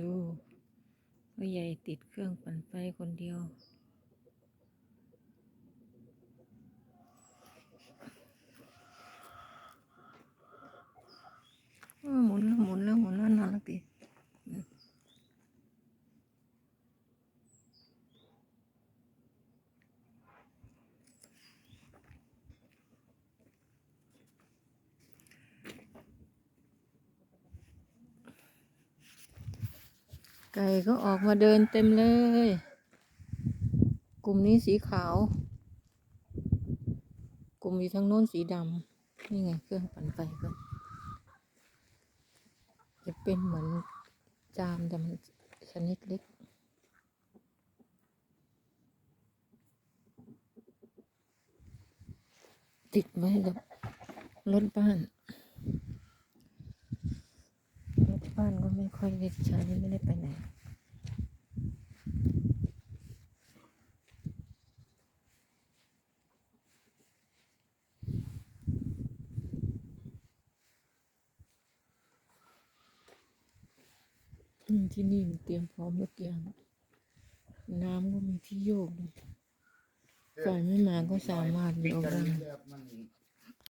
ดูพ่อใหญ่ติดเครื่องปั่นไฟคนเดียว เออหมุนแล้วหมุนแล้วหมุนแล้วน่ารักดี ไก่ก็ออกมาเดินเต็มเลย กลุ่มนี้สีขาว กลุ่มอยู่ทางโน้นสีดำนี่ไงเครื่องปั่นไฟก็จะเป็นเหมือนจามแต่มันชนิดเล็กติดไว้กับรถบ้าน รถบ้านก็ ไม่ค่อยได้ใช้ไม่ได้ไปไหนอืมที่นี่มันเตรียมพร้อมทุกอย่างน้ำก็มีที่โยกเลยไฟไม่มาก็สามารถโยกได้